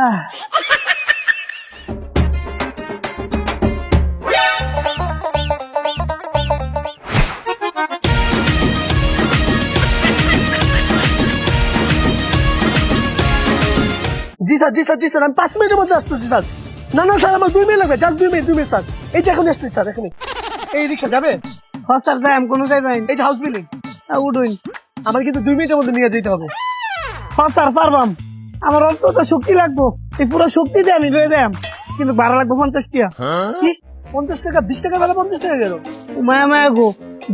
জি sir জি sir জি sir আমি পাঁচ মিনিটের মধ্যে আসতেছি স্যার। না না স্যার আমার দুই মিনিট লাগবে জাস্ট দুই মিনিট দুই মিনিট স্যার। এই যে এখন আসতেছি স্যার এখনই। এই রিক্সা যাবে? হ্যাঁ স্যার যাই আমি কোনো যাইবেন এই যে হাউস বিল্ডিং উঠুন। আমার কিন্তু দুই মিনিটের মধ্যে নিয়ে যেতে হবে। হ্যাঁ স্যার পারবাম। আমার অল্প তো শক্তি লাগবো। এই পুরো শক্তি দিয়ে আমি লয়ে দেয় কিন্তু ভাড়া লাগবো পঞ্চাশ টিয়া কি? পঞ্চাশ টাকা বিশ টাকা বেলা পঞ্চাশ টাকা গেল। মায়া মায়া গো।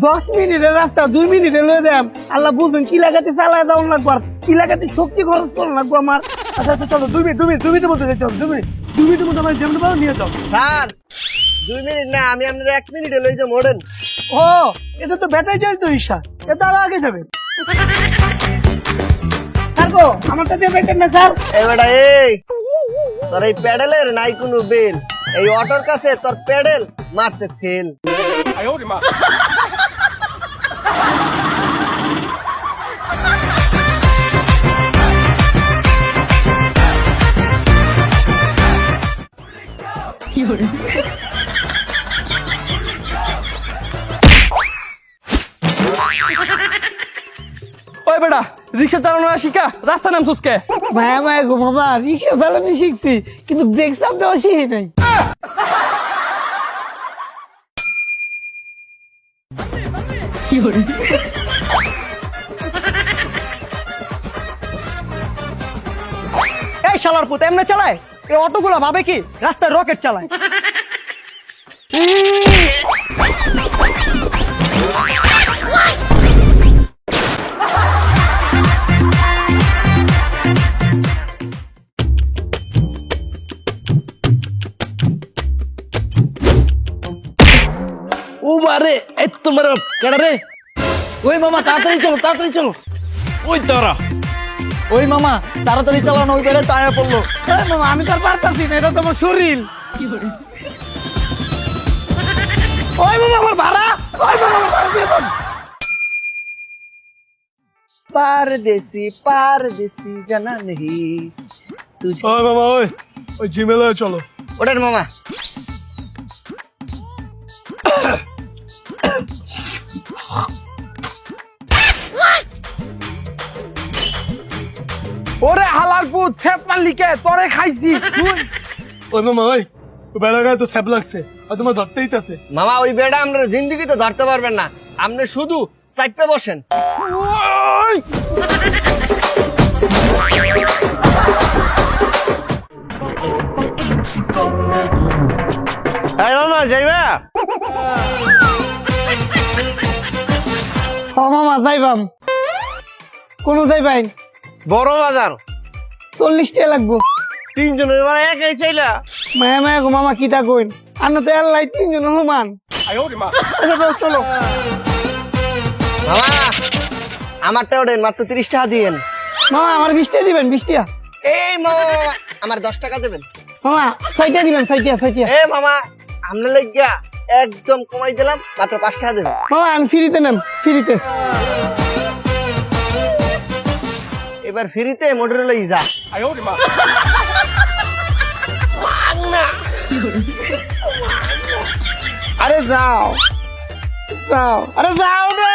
দশ মিনিটের রাস্তা দুই মিনিটে লয়ে দেম আল্লাহ বুঝবেন কি লাগাতে চালায় যাওয়ান লাগবো আর কি লাগাতে শক্তি খরচ করার লাগবো আমার। আচ্ছা আচ্ছা চলো দুই মিনিট দুই মিনিট দুই মিনিটের মধ্যে হবে দুই মিনিট। দুই মিনিটের মধ্যে আমার যেমন পারো নিয়ে যাও স্যার দুই মিনিট না আমি আপনার এক মিনিটে লই যে মোড়েন ও এটা তো ব্যাটারি চালিত রিক্সা। এটা আরও আগে যাবে। গো আমারটা দিয়ে দেখেন না স্যার। এবারে এই। তোর এই প্যাডেলের নাই কোনো বেল। এই অটোর কাছে তোর প্যাডেল মারতে ফেল। ওই বেটা রিক্সা চালানো না শিখা? রাস্তা নাম সুসকে। মায়া মায়া গো বাবা রিক্সা চালানো শিখছি কিন্তু ব্রেক চাপ দেওয়া শিখি নাই। এই শালার পুত এমনি চালায়? এই অটোগুলো ভাবে কি? রাস্তায় রকেট চালায়। এই তোমার কেডা রে? ওই মামা তাড়াতাড়ি চলো তাড়াতাড়ি চলো। ওই তোরা ওই মামা তাড়াতাড়ি চালানো ওই বেড়ে তায়া পড়ল। এই মামা আমি তো আর পারতাছি না এটা তো আমার শরীর। ওই মামা আমার ভাড়া। ওই মামা আমার ভাড়া দিয়ে দেন। পারদেশি পারদেশি জানা নেহি তুই ওই মামা ওই ওই জিমেলে চলো। ওটার মামা। ওরে হালাল পুত ছেপ মালিকে তোরে খাইছি। তুই ওই মামা ওই বেড়া গায়ে তো লাগছে আর তোমার ধরতেই আছে মামা ওই বেড়া আমরা জিন্দিগি তো ধরতে পারবেন না। আপনি শুধু চাইপে বসেন। মামা যাইবা? ও মামা যাইবাম। কোন যাইবাই বড় বাজার। চল্লিশ টাকা লাগবো। তিনজনের মানে একাই চাইলা। মায়া মায়া গো মামা কিতা কইন? আন্না তো এর লাই তিনজন হনুমান আচ্ছা, চলো, চলো। মামা আমারটা ওঠেন মাত্র তিরিশ টাকা দিয়েন। মামা আমার বিশ টাকা দিবেন বিশ টাকা এই মামা আমার দশ টাকা দেবেন। মামা ছয়টা দিবেন ছয়টা ছয়টা। এ মামা আপনার লাগিয়া একদম কমাই দিলাম মাত্র পাঁচ টাকা দেবেন। মামা আমি ফ্রিতে নেন ফ্রিতে। এবার ফ্রিতে মোটর লই যা আরে যাও। যাও। আরে যাও না।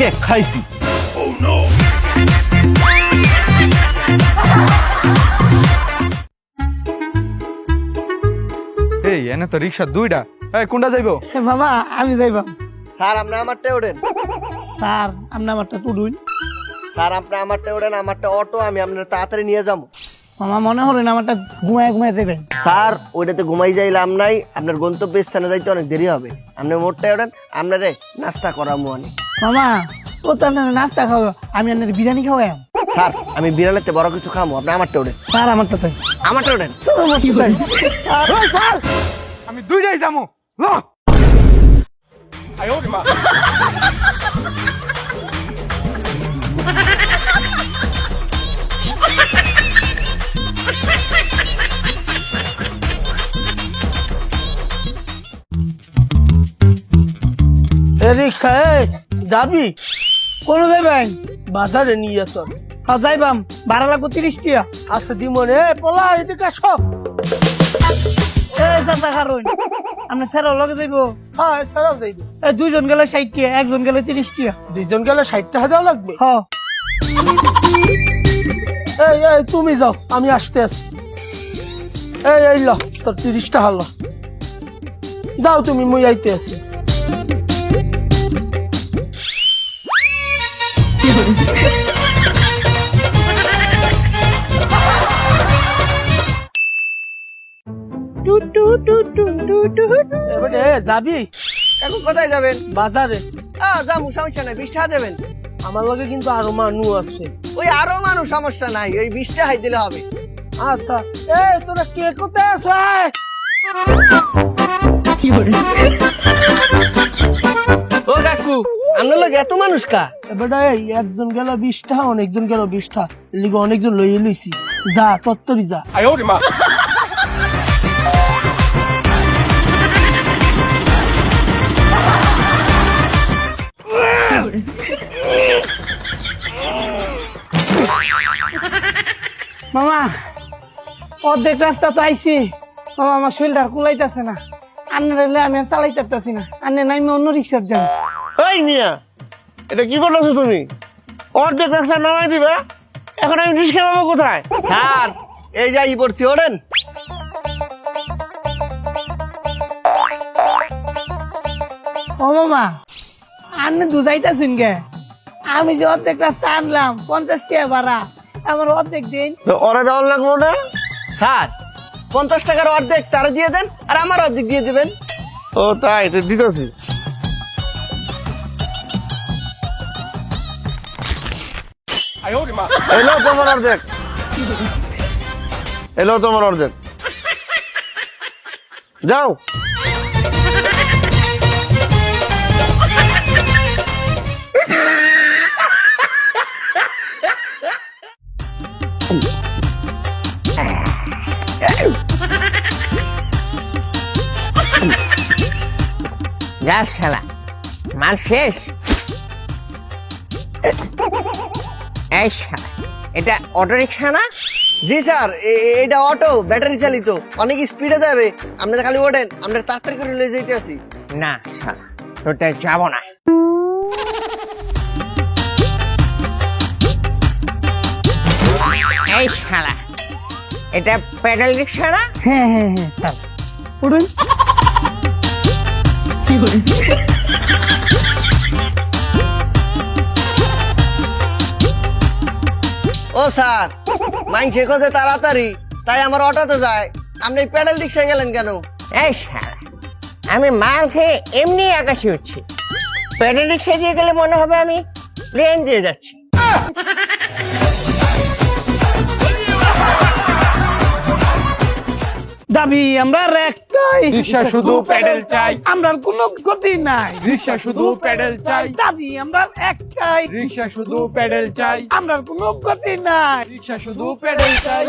আজকে খাইছি। এই এনে তো রিক্সা দুইটা। এই কোনটা যাইবো? বাবা আমি যাইবাম। স্যার আপনি আমারটা ওঠেন স্যার আপনি আমারটা তুলুন স্যার আপনি আমারটা ওঠেন আমারটা অটো আমি আপনার তাড়াতাড়ি নিয়ে যাব। মামা মনে হলেন আমারটা ঘুমায় ঘুমায় দেবেন স্যার ওইটাতে ঘুমাই যাইলাম নাই। আপনার গন্তব্য স্থানে যাইতে অনেক দেরি হবে। আপনি মোটটাই ওঠেন আপনারে নাস্তা করামু অনেক মামা ও তো আপনার নাস্তা খাওয়া আমি আপনার বিরিয়ানি খাওয়াই স্যার আমি বিড়ালেতে বড় কিছু খামো আপনি আমারটা ওঠেন স্যার আমারটা তাই আমারটা ওঠেন স্যার আমি দুইটাই যাব। রিক্সা যাবি? কোন যাইবেন বাজারে নিয়ে আস হ্যাঁ যাইবাম। ভাড়া লাগবো তিরিশ টিয়া। আচ্ছা দিমনে। পলা এদিকে কারণ আপনি লগে যাইবো? হ্যাঁ যাইবে। দুইজন গেলে ষাট টিয়া একজন গেলে তিরিশ টিয়া। দুইজন গেলে ষাট টাকা দেওয়া লাগবে? হ এই এই তুমি যাও আমি আসতে আছি। এই এই ল তোর তিরিশ টাকা ল যাও তুমি মুই আইতে আছি। যাবি? এখন কোথায় যাবেন? বাজারে। যাব সমস্যা নাই বিশ টাকা দেবেন। আমার লগে কিন্তু আরও মানুষ আছে। ওই আরও মানুষ সমস্যা নাই ওই বিশ টাকাই দিলে হবে। আচ্ছা এই তোরা কে কোথায় আছো। ও কাকু আপনার লোক এত মানুষ কা? এবারে এই একজন গেল বিশটা অনেকজন গেল বিশটা। লিগে অনেকজন লইয়ে লইছি। যা তত্তরি যা। মামা অর্ধেক রাস্তা তো আইছি। মামা আমার শরীরটা কুলাইতেছে না। আন্নে রেলে আমি আর চালাইতে পারতেছি না। আন্নে নাই অন্য রিক্সার যাই এই মিয়া এটা কি বলছো তুমি? অর্ধেক রাস্তা নামাই দিবে এখন আমি রিক্সা পাবো কোথায়? স্যার এই যাই পড়ছি ওঠেন ও মামা আন্নে দুজাইতেছেন গে। আমি যে অর্ধেক রাস্তা আনলাম পঞ্চাশ টাকা ভাড়া আমার অর্ধেক দিন। তো ওরা দেওয়ার লাগবো না? স্যার পঞ্চাশ টাকার অর্ধেক তারা দিয়ে দেন আর আমার অর্ধেক দিয়ে দিবেন। ও তাই তো দিতেছি। এলো তোমার অর্ধেক। এলো তোমার অর্ধেক। যাও। যা শালা। মাল শেষ? এই শালা এটা অটো রিক্সা না? জি স্যার এটা অটো ব্যাটারি চালিত। অনেক স্পিডে যাবে। আপনারা খালি ওঠেন আমরা তাড়াতাড়ি করে লয়ে যেতে আছি। না শালা তোটা যাব না। এই শালা এটা প্যাডেল রিক্সা না? হ্যাঁ হ্যাঁ হ্যাঁ উঠুন? ও স্যার মাইনছে খোঁজে তাড়াতাড়ি তাই আমার অটোতে যায়। আপনি প্যাডেল রিক্সায় গেলেন কেন? এই স্যার আমি মাল খেয়ে এমনি আকাশে উঠছি। প্যাডেল রিক্সা দিয়ে গেলে মনে হবে আমি প্লেন দিয়ে যাচ্ছি। দাবি আমরা একটাই রিক্সা শুধু প্যাডেল চাই আমরা কোনো গতি নাই রিক্সা শুধু প্যাডেল চাই দাবি আমরা একটাই রিক্সা শুধু প্যাডেল চাই আমরা কোনো গতি নাই রিক্সা শুধু প্যাডেল চাই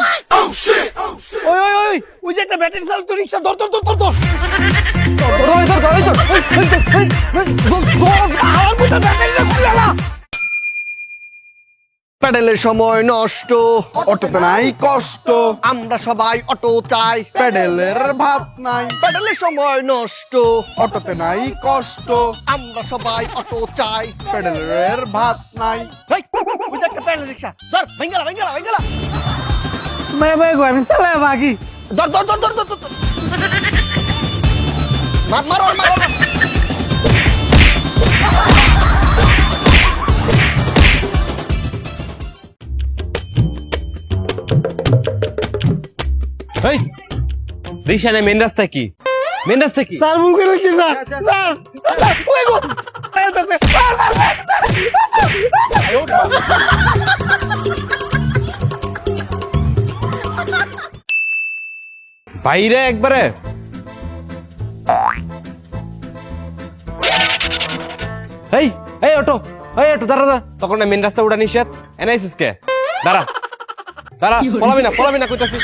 ওই ওই ওই ওই যে একটা ব্যাটারি চালিত রিক্সা ধর ধর ধর ধর ধর আমার মতো ব্যাটারিটা খুলে না প্যাডেলের সময় নষ্ট অটোতে নাই কষ্ট আমরা সবাই অটো চাই প্যাডেলের ভাত নাই প্যাডেলের সময় নষ্ট অটোতে নাই কষ্ট আমরা সবাই অটো চাই প্যাডেলের ভাত নাই হেই, ওই যে একটা প্যাডেল রিক্সা ধর ভেঙ্গেলা ভেঙ্গেলা ভেঙ্গেলা मैं भाई को আমি চালাই বাকি ধর ধর ধর ধর ধর ধর, ধর। মার এই রিক্সা মেন রাস্তা কি? মেন রাস্তা কি? স্যার ভুল করেছি স্যার। স্যার স্যার, ওই গো, বাইরে একবারে। এই এই অটো। এই অটো দাঁড়া দাঁড়া। তখন না মেন রাস্তা উড়া নিষেধ। এনাইছিস কে দাঁড়া দাঁড়া পলাবি না পলাবি না কইতাছি।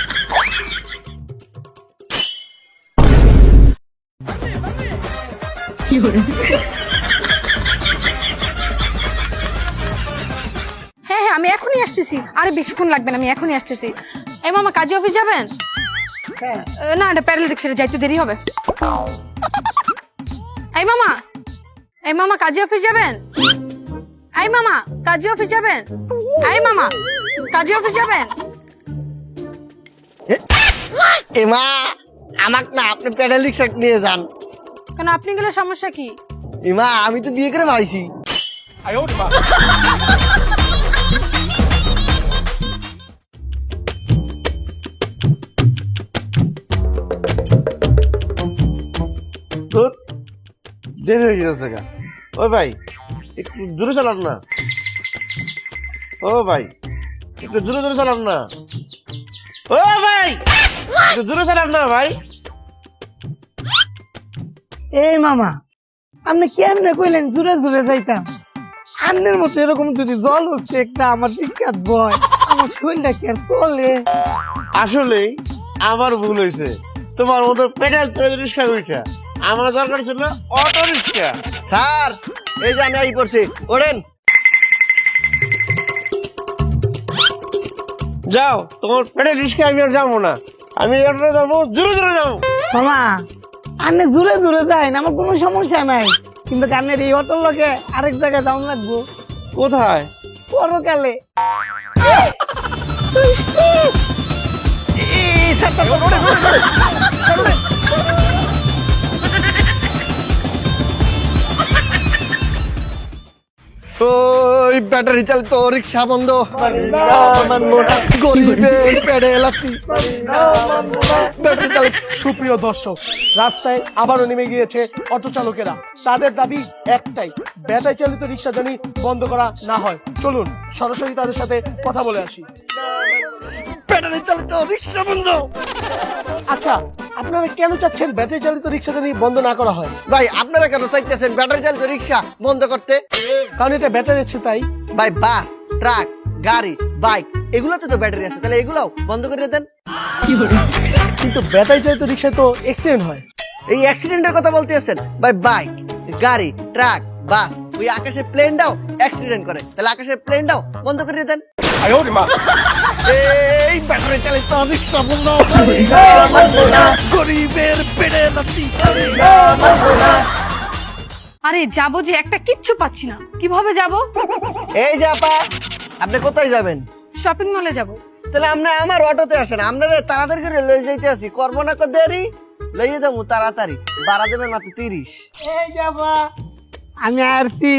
হ্যাঁ হ্যাঁ আমি এখনই আসতেছি। আরে বেশিক্ষণ লাগবে না আমি এখনই আসতেছি। এই মামা কাজে অফিস যাবেন? হ্যাঁ। না এটা প্যারেল রিক্সাটা যাইতে দেরি হবে। এই মামা এই মামা কাজে অফিস যাবেন? এই মামা কাজে অফিস যাবেন? এই মামা কাজে অফিস যাবেন? এমা আমাক না আপনি প্যাডেল রিক্সা নিয়ে যান। কেন আপনি গেলে সমস্যা কি? এমা আমি তো বিয়ে করে ভাইছি দেরি হয়ে গেছে ওই ভাই, একটু জোরে চালান না। ও ভাই, একটু জোরে জোরে চালান না। ও ভাই, একটু জোরে চালান না ভাই। এই মামা আপনি কেমনে কইলেন জুড়ে জুড়ে যাইতাম? আন্নের মতো এরকম যদি জল হচ্ছে একটা আমার বয় আমার শরীরটা কি আর চলে? আসলেই আমার ভুল হয়েছে তোমার মতো পেডাল চলে রিক্সা উঠা আমার দরকার ছিল অটো রিক্সা। স্যার এই যে আমি আই পড়ছি ওড়েন। যাও তোমার পেটে রিক্সা আমি আর যাব না। আমি যাব জোরে জোরে যাব। মামা আন্নে জুড়ে জুড়ে যায় আমার কোনো সমস্যা নাই কিন্তু কানের এই অটোর লোকে আরেক জায়গায় দাম লাগবো কোথায় পরকালে এই, ওই ব্যাটারি চালিত রিক্সা বন্ধ। গরিবের চালিত। সুপ্রিয় দর্শক, রাস্তায় আবারও নেমে গিয়েছে অটো চালকেরা। তাদের দাবি একটাই, ব্যাটারি চালিত রিক্সা জানি বন্ধ করা না হয়। চলুন, সরাসরি তাদের সাথে কথা বলে আসি। ব্যাটারি চালিত রিক্সা বন্ধ। আচ্ছা আপনারা কেন চাচ্ছেন ব্যাটারি চালিত রিক্সা জানি বন্ধ না করা হয়? ভাই আপনারা কেন চাইতেছেন ব্যাটারি চালিত রিক্সা বন্ধ করতে? কারণ এটা ব্যাটারি আছে তাই। ভাই বাস ট্রাক গাড়ি বাইক এগুলোতে তো ব্যাটারি আছে। তাহলে এগুলাও বন্ধ করে দেন। কিন্তু ব্যাটারি চালিত রিক্সায় তো অ্যাক্সিডেন্ট হয়। এই অ্যাক্সিডেন্টের কথা বলতে আছেন ভাই বাইক গাড়ি ট্রাক বাস ওই আকাশে প্লেনটাও অ্যাক্সিডেন্ট করে। তাহলে আকাশের প্লেনটাও বন্ধ করে দেন। এই ব্যাটারি চালিত রিক্সা বন্ধ গরিবের পেটে লাথি। আরে যাব যে একটা কিচ্ছু পাচ্ছি না। কীভাবে যাব? এই যে আপা আপনি কোথায় যাবেন? শপিং মলে যাব। তাহলে আপনি আমার অটোতে আসেন আপনারা তাড়াতাড়ি করে লয়ে যাইতে আসি। করব না কো দেরি লইয়ে যাব তাড়াতাড়ি। বাড়া দেবেন মাত্র তিরিশ। এই যাবা আমি আসছি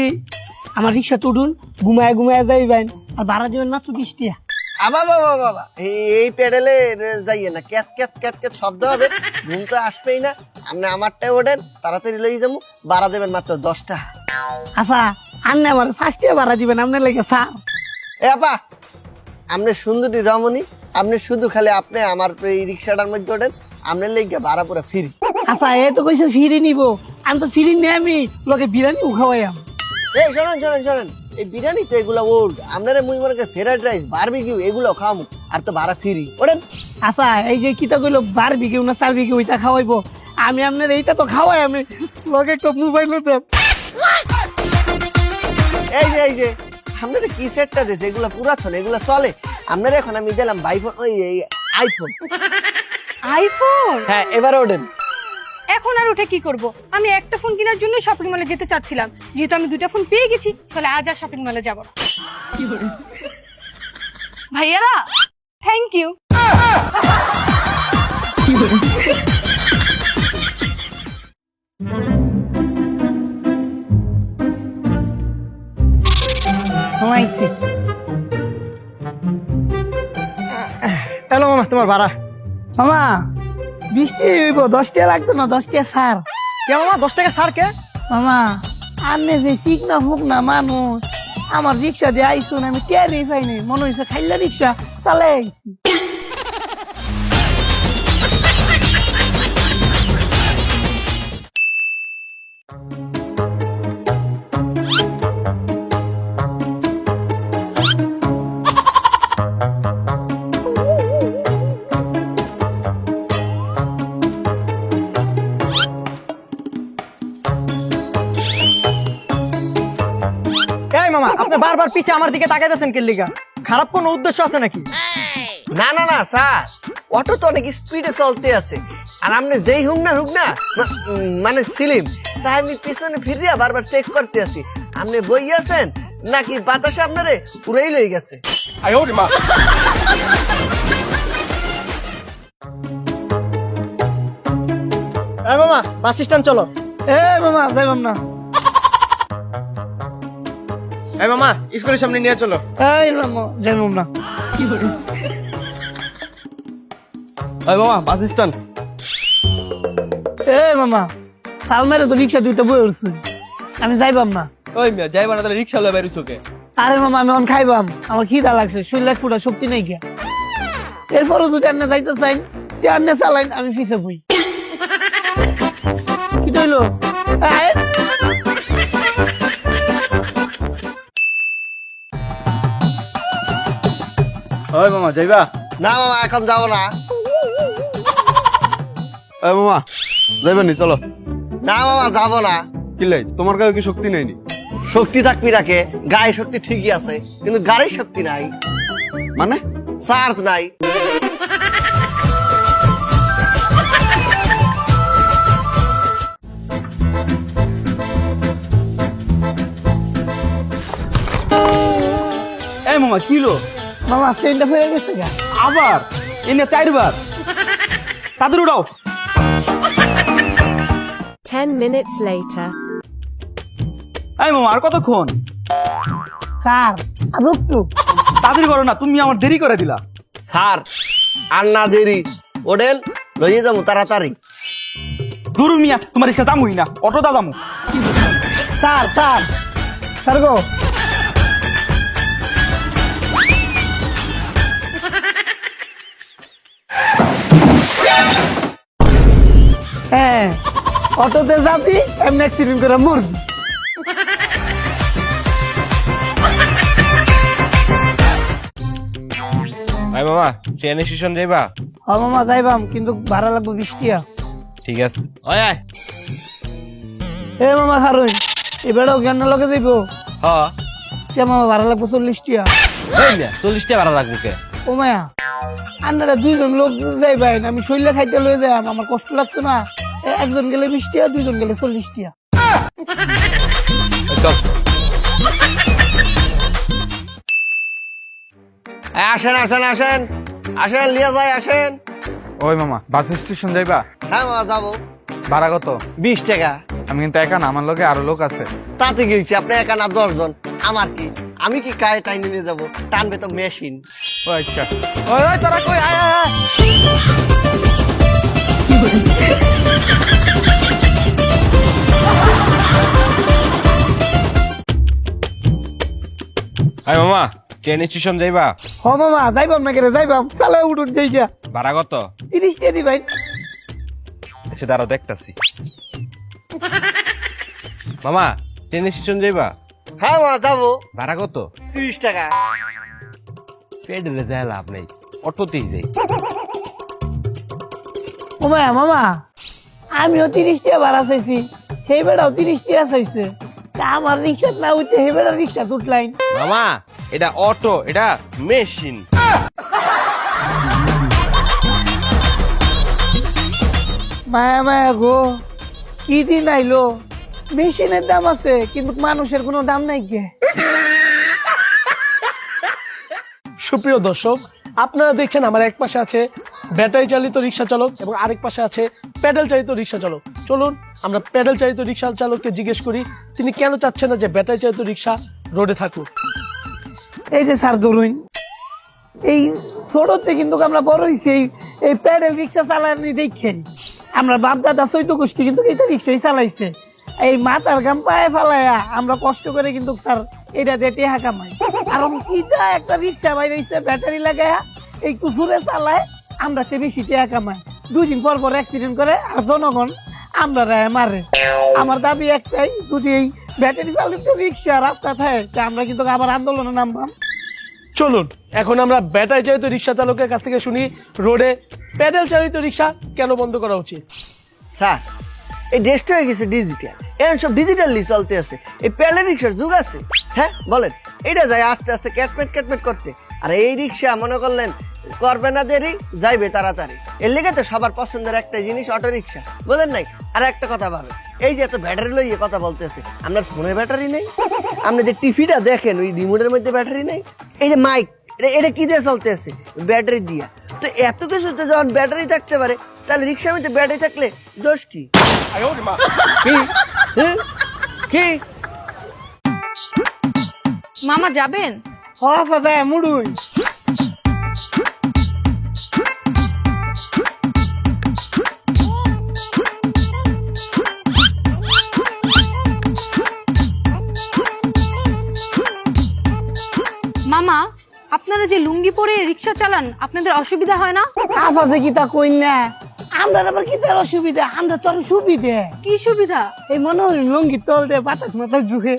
আমার রিক্সা তুডুন ঘুমায় ঘুমায় যাইবেন। আর ভাড়া দিবেন মাত্র বিশ টিয়া আবা বাবা বাবা এই প্যাডেলে যাইয়ে না ক্যাত ক্যাত ক্যাত ক্যাত শব্দ হবে। ঘুম তো আসবেই না। আপনি আমারটাই ওঠেন তাড়াতাড়ি লইয়ে যাব। বাড়া দেবেন মাত্র দশটা আচ্ছা আন্নে আমার ফার্স্ট ভাড়া দিবেন আপনার লেগে স্যার। এ আপা আপনি সুন্দরী রমণী। আপনি শুধু খালি আপনি আমার এই রিক্সাটার মধ্যে ওঠেন আপনার লেগে ভাড়া পুরো ফ্রি আচ্ছা এ তো কইছে ফিরি নিব। আমি তো ফিরি নিয়ে আমি লোকে বিরিয়ানি খাওয়াইয়াম এই শোনেন শোনেন শোনেন এই বিরিয়ানি তো এগুলো ওল্ড আপনারা মুই মনে করেন ফ্রাইড রাইস বারবিকিউ এগুলো খাওয়ামু আর তো ভাড়া ফ্রি। ওঠেন। আচ্ছা এই যে কিতা কইলো বার বিঘে না বিঘে ওইটা খাওয়াইবো। আমি আপনার এইটা তো খাওয়াই আমি লোকে একটা মোবাইল দেব। এই যে এই যে আপনারা কি সেটটা দিয়েছে? এগুলো পুরাতন এগুলো চলে। আপনারা এখন আমি দিলাম বাইফোন ওই আইফোন আইফোন হ্যাঁ এবারে ওঠেন। এখন আর উঠে কি করব? আমি একটা ফোন কেনার জন্য শপিং মলে যেতে চাচ্ছিলাম। যেহেতু আমি দুইটা ফোন পেয়ে গেছি তাহলে আজ আর শপিং মলে যাব না। ভাইয়ারা থ্যাংক ইউ হ্যালো মামা তোমার ভাড়া। মামা বৃষ্টি হইব দশ টাকা লাগতো না দশ টাকা সার। কে মামা দশ টাকা সার কে? মামা আন্নে যে ঠিক না হুক না মানুষ আমার রিক্সা দিয়ে আইসুন আমি কে রিফাই নেই মনে হয়েছে খাইলে রিক্সা চালাই আইছি। বারবার পিছে আমার দিকে তাকাইতেছেন কে লিগা খারাপ কোনো উদ্দেশ্য আছে নাকি? না না না স্যার। অটো তো অনেক স্পিডে চলতে আছে। আর আপনি যেই হুক না হুক না মানে সিলিম তাই আমি পিছনে ফিরিয়া বারবার চেক করতে আছি। আপনি বই আছেন? নাকি বাতাসে আপনারে পুরাই লই গেছে? এই মামা বাস স্ট্যান্ড চলো। এ মামা যাইবাম না। এই মামা স্কুলের সামনে নিয়ে চলো। এই মামা না। ওই মামা বাস স্ট্যান্ড। এ মামা সালমারে তো রিক্সা দুইটা বই উঠছে। আমি যাইবাম না। ওই মিয়া যাইবা না তাহলে রিক্সা লয়ে বাইরে চোখে আরে মামা আমি অন খাইবাম। আমার খিদা লাগছে শরীর ফুটা শক্তি নাই গিয়া এরপরও যদি আন্নে যাইতে চাইন যে আন্নে চালাইন আমি ফিসে বই। কি হইল ওই মামা যাইবা? না মামা এখন যাব না। এই মামা যাইবেন নি চলো। না মামা যাব না। কিলাই তোমার কাছে কি শক্তি নেই নি? শক্তি থাকবি রাখে গায়ে শক্তি ঠিকই আছে কিন্তু গাড়ির শক্তি নাই। মানে? চার্জ নাই। এই মামা কিলো মামা ট্রেনটা হয়ে গেছে গা। আবার? এনে চারবার? তাদের উড়াও। 10 minutes later. এই মামা আর কতক্ষণ? স্যার আর একটু। তাদের করো না তুমি আমার দেরি করে দিলা। স্যার আর না দেরি। ওডেন লইয়ে যাব তাড়াতাড়ি। দুরু মিয়া তোমার রিক্সা দামুই না অটো দা দামু স্যার স্যার। স্যার গো অটোতে যাবি এমনি অ্যাক্সিডেন্ট করে মরবি। ভাই মামা ট্রেন স্টেশন যাইবা? হ মামা যাইবাম কিন্তু ভাড়া লাগবে বিশ টিয়া ঠিক আছে। ওই আয়। এ মামা খারুন এবারেও জ্ঞান লগে যাইব? হ। সে মামা ভাড়া লাগবে চল্লিশ টিয়া এই চল্লিশ টাকা ভাড়া রাখব কে? ও মায়া আপনারা দুইজন লোক যাইবেন আমি শৈলে খাইতে লয়ে যাই আমার কষ্ট লাগছে না। একজন গেলে বিশ টিয়া দুইজন গেলে চল্লিশ টিয়া। আসেন আসেন আসেন। আসেন লিয়া যায় আসেন। ওই মামা বাস স্টেশন যাইবা? হ্যাঁ মামা যাব। ভাড়া কত? বিশ টাকা। আমি কিন্তু একা না আমার লোকে আরও লোক আছে। তাতে গিয়েছি আপনি একা না দশজন? আমার কি? আমি কি কায়ে টাইনে নিয়ে যাব? টানবে তো মেশিন। ও আচ্ছা। ওই ওই তোরা কই? আয় আয়। ভাই মামা ট্রেন স্টেশন যাইবা? হ মামা যাইবাম না কেরে যাইবাম। চালে উঠুন যাই গিয়া ভাড়া কত? তিরিশ টিয়া দিবেন। এসে দাঁড়াও দেখতাছি। মামা ট্রেন স্টেশন যাইবা? হ্যাঁ মামা যাব। ভাড়া কত? তিরিশ টাকা। পেডেলে যায় লাভ নেই অটোতেই যাই। ও মায়া মামা। আমিও তিরিশ টিয়া ভাড়া চাইছি সেই বেড়াও তিরিশ টিয়া চাইছে। তা আমার রিক্সা না উঠতে সেই বেড়া রিক্সা উঠলাইন মামা এটা অটো এটা মেশিন। মায়া মায়া গো কি দিন আইলো? মেশিনের দাম আছে কিন্তু মানুষের কোনো দাম নাই কে সুপ্রিয় দর্শক আপনারা দেখছেন আমার এক পাশে আছে ব্যাটারি চালিত রিক্সা চালক এবং আরেক পাশে আছে প্যাডেল চালিত রিক্সা চালক। চলুন, আমরা প্যাডেল চালিত রিক্সা চালককে জিজ্ঞেস করি, তিনি কেন চাচ্ছেন না যে ব্যাটারি চালিত রিক্সা রোডে থাকুক? এই যে স্যার ধরুন, এই ছোটতে কিন্তু আমরা বড় হয়েছি এই এই প্যাডেল রিক্সা চালানি দেখে। আমরা বাপ দাদা চৈত গোষ্ঠী কিন্তু এটা রিক্সাই চালাইছে। এই মাথার গাম পায়ে ফেলাইয়া আমরা কষ্ট করে কিন্তু স্যার এটা দিয়ে টেহা কামাই। আর কিটা একটা রিক্সা বাইরে ব্যাটারি লাগায়া একটু জোরে চালায় আমরা সে বেশি টেহা কামাই। দুদিন পর পর অ্যাক্সিডেন্ট করে আর জনগণ আমরা রায় মারে। আমার দাবি একটাই যদি এই ব্যাটারি চালিত রিক্সা রাস্তা থাকে তা আমরা কিন্তু আবার আন্দোলনে নামবাম। চলুন এখন আমরা ব্যাটারি চালিত রিক্সা চালকের কাছ থেকে শুনি রোডে প্যাডেল চালিত রিক্সা কেন বন্ধ করা উচিত? স্যার এই দেশটা হয়ে গেছে ডিজিটাল এখন সব ডিজিটালি চলতে আছে। এই প্যাডেল রিক্সার যুগ আছে। হ্যাঁ বলেন এটা যায় আস্তে আস্তে ক্যাটমেট ক্যাটমেট করতে। আর এই রিক্সা মনে করলেন করবে না দেরি যাইবে তাড়াতাড়ি। এর লেগে তো সবার পছন্দের একটা জিনিস অটো রিক্সা বুঝলেন নাই? আর একটা কথা ভাবে এই যে এত ব্যাটারি লইয়ে কথা বলতেছে আপনার ফোনে ব্যাটারি নেই? আপনি যে টিভিটা দেখেন ওই রিমোটের মধ্যে ব্যাটারি নেই? এই যে মাইক এটা কি দিয়ে চলতে আছে ব্যাটারি দিয়া। তো এত কিছুতে যখন ব্যাটারি থাকতে পারে তাহলে রিক্সার মধ্যে ব্যাটারি থাকলে দোষ কি? কি? কি? মামা যাবেন? হফা যায় মুড়ুই আপনারা যে লুঙ্গি পরে রিক্সা চালান আপনাদের অসুবিধা হয় না? আফাতে কি তা কই না? আমরা আবার কি তার অসুবিধা? আমরা তোর সুবিধে। কি সুবিধা? এই মনে হল লঙ্গি তল দে বাতাস মাথায় ঢুকে।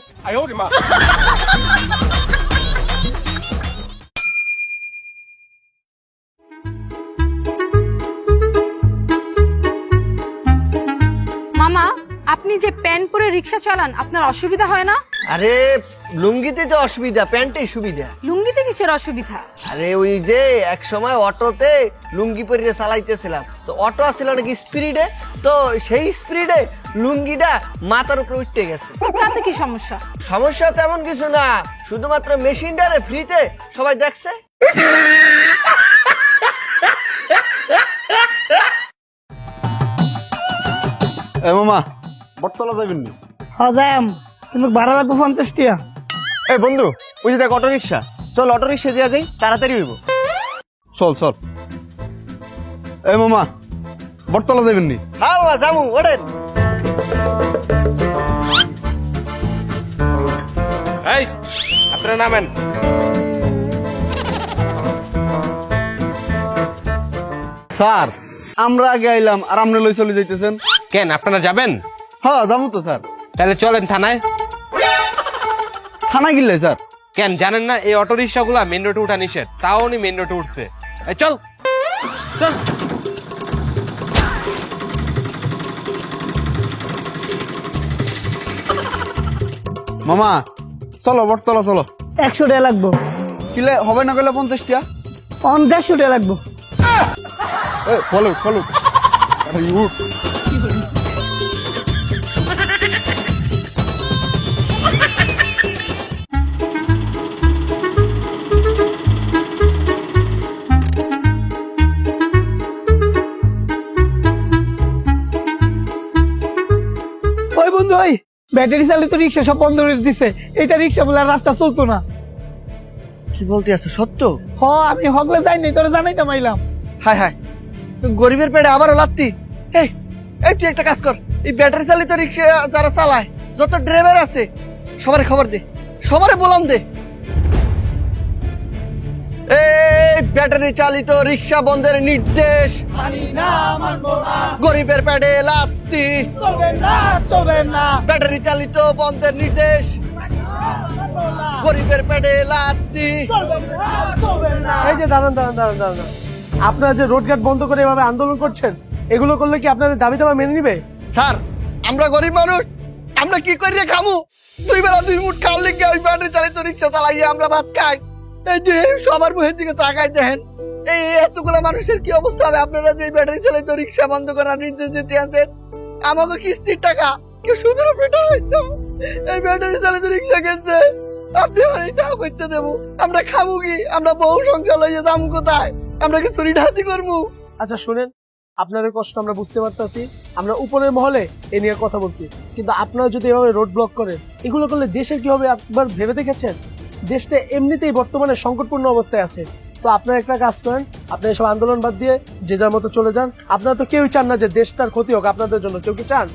মামা আপনি যে প্যান্ট পরে রিক্সা চালান আপনার অসুবিধা হয় না? আরে লুঙ্গিতে তো অসুবিধা প্যান্টেই সুবিধা। লুঙ্গিতে কিসের অসুবিধা? আরে ওই যে এক সময় অটোতে লুঙ্গি পরে চালাইতেছিলাম। তো অটো আসছিল নাকি স্পিডে তো সেই স্পিডে লুঙ্গিটা মাথার উপরে উঠতে গেছে। তাতে কি সমস্যা? সমস্যা তেমন কিছু না শুধুমাত্র মেশিনটারে ফ্রিতে সবাই দেখছে। এ মামা বটতলা যাবেন নি হজাম কিন্তু ভাড়া লাগবে পঞ্চাশ টিয়া এই বন্ধু ওই যে দেখ অটো রিক্সা চল অটো রিক্সা দিয়া যাই তাড়াতাড়ি হইব। চল চল। এই মামা বটতলা যাবেন নি হ্যাঁ বাবা জামু ওঠেন। এই আপনারা নামেন। স্যার আমরা আগে আইলাম আর আপনি লই চলে যাইতেছেন। কেন আপনারা যাবেন? হ্যাঁ যাব তো স্যার। তাহলে চলেন থানায়। থানা গিলে স্যার। কেন জানেন না এই অটো রিক্সাগুলা মেন রোডে উঠা নিষেধ। তাও উনি মেন রোডে উঠছে। এই চল। চল। মামা চলো বটতলা চলো। একশো টাকা লাগবো। কিলে হবে না গেলে পঞ্চাশ টিয়া পঞ্চাশশো টাকা লাগবো। ফলো ফলো উঠ ব্যাটারি চালিত রিক্সা সব বন্ধ করে দিছে। এটা রিক্সা বলে আর রাস্তা চলতো না। কি বলতে আছো? সত্য? হ আমি হগলে যাইনি তোরা জানাইতাম আইলাম হায় হায় গরিবের পেটে আবারও লাত্তি। এই এই তুই একটা কাজ কর এই ব্যাটারি চালিত রিক্সা যারা চালায় যত ড্রাইভার আছে সবারে খবর দে সবারে বলান দে। এই ব্যাটারি চালিত রিক্সা বন্ধের নির্দেশ। গরিবের পেটে লাত্তি। ব্যাটারি চালিত বন্ধের নির্দেশ। গরিবের পেটে লাত্তি। এই যে দাঁড়ান দাঁড়ান দাঁড়ান দাঁড়ান আপনারা যে রোড ঘাট বন্ধ করে এভাবে আন্দোলন করছেন এগুলো করলে কি আপনাদের দাবি দাবা মেনে নিবে? স্যার আমরা গরিব মানুষ। আমরা কি করি খামু? দুই বেলা দুই মুঠ খাওয়ার লেগে ওই ব্যাটারি চালিত রিক্সা চালাইয়ে আমরা ভাত খাই। এই যে, সবার মুখের দিকে তাকাই দেখেন। এই এতগুলো মানুষের কি অবস্থা হবে? আপনারা যে ব্যাটারি চালিত রিক্সা বন্ধ করার নির্দেশ দিতে আছেন, আমাকে কিস্তির টাকা কেউ সুদের পেটা হইতো এই ব্যাটারি চালিত রিক্সা কিনছে। আপনি আমার এই টাকা করতে দেবো? আমরা খাব কি? আমরা বউ সংসার লইয়ে যাব কোথায়? আমরা কি চুরি ডাহাতি করব? আচ্ছা শুনেন, আপনাদের কষ্ট আমরা বুঝতে পারতেছি। আমরা উপরের মহলে এ নিয়ে কথা বলছি। কিন্তু আপনারা যদি এভাবে রোড ব্লক করেন, এগুলো করলে দেশের কি হবে একবার ভেবে দেখেছেন? দেশটা এমনিতেই বর্তমানে সংকটপূর্ণ অবস্থায় আছে। তো আপনারা একটা কাজ করেন, আপনি এসব আন্দোলন বাদ দিয়ে যে যার মতো চলে যান। আপনারা তো কেউই চান না যে দেশটার ক্ষতি হোক আপনাদের জন্য। কেউ কি চান?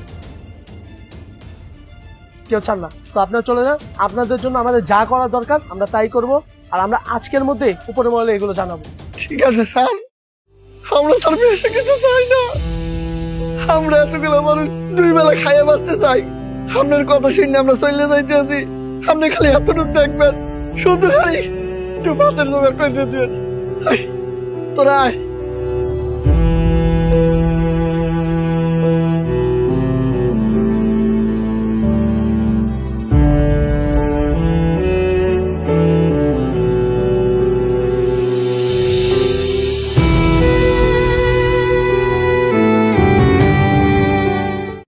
কেউ চান না। তো আপনারা চলে যান। আপনাদের জন্য আমাদের যা করা দরকার, আমরা তাই করব। আর আমরা আজকের মধ্যে উপরে মহলে এগুলো জানাব। ঠিক আছে, স্যার। আমরা স্যার বেশি কিছু চাই না। আমরা এতগুলো মানুষ দুই বেলা খাইয়ে বাঁচতে চাই। আপনার কথা শুনে আমরা চলে যাইতে আছি আপনি খালি এতটুকু দেখবেন। শুধু ভাই একটু ভাতের জোগাড় করে দিয়ে তোরা আয়।